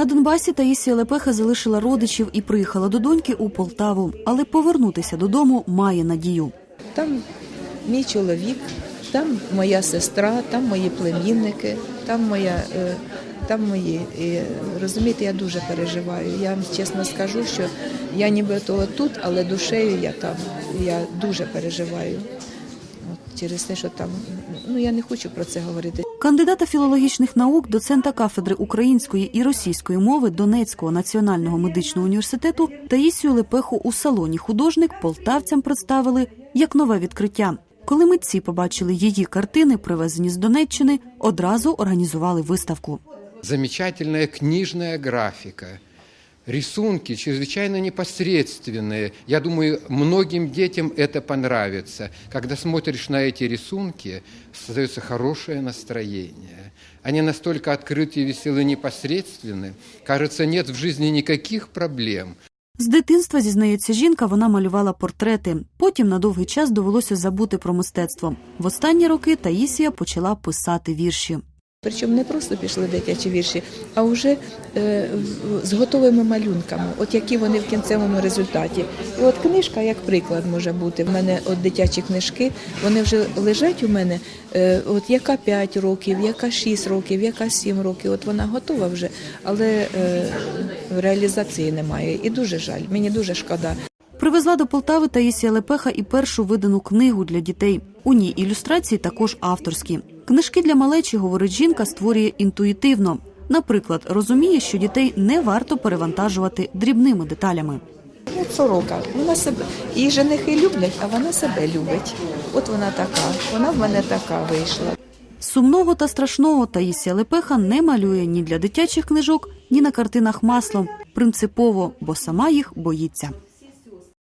На Донбасі Таїсія Лепеха залишила родичів і приїхала до доньки у Полтаву, але повернутися додому має надію. Там мій чоловік, там моя сестра, там мої племінники, там моя. е, Там мої і розумієте, я дуже переживаю. Я вам чесно скажу, що я нібито тут, але душею я там. Я дуже переживаю. От, через те, що там ну я не хочу про це говорити. Кандидата філологічних наук, доцента кафедри української і російської мови Донецького національного медичного університету Таїсію Лепеху у салоні художник полтавцям представили як нове відкриття. Коли митці побачили її картини, привезені з Донеччини, одразу організували виставку. Замечательная книжная графика Рисунки чрезвычайно непосредственные. Я думаю, многим детям это понравится. Когда смотришь на эти рисунки, создается хорошее настроение. Они настолько открытые, веселые, непосредственны. Кажется, нет в жизни никаких проблем. З дитинства, зізнається жінка, вона малювала портрети. Потім на довгий час довелося забути про мистецтво. В останні роки Таїсія почала писати вірші. Причому не просто пішли дитячі вірші, а вже е, з готовими малюнками, от які вони в кінцевому результаті. І от книжка, як приклад, може бути. В мене от дитячі книжки, вони вже лежать у мене, е, от яка 5 років, яка 6 років, яка 7 років. От вона готова вже, але е, реалізації немає. І дуже жаль, мені дуже шкода. Привезла до Полтави Таїсія Лепеха і першу видану книгу для дітей. У ній ілюстрації також авторські. Книжки для малечі, говорить жінка, створює інтуїтивно. Наприклад, розуміє, що дітей не варто перевантажувати дрібними деталями. Ну, сорока. Вона себе її женихи люблять, а вона себе любить. От вона така. Вона в мене така вийшла. Сумного та страшного Таїсія Лепеха не малює ні для дитячих книжок, ні на картинах маслом. Принципово, бо сама їх боїться.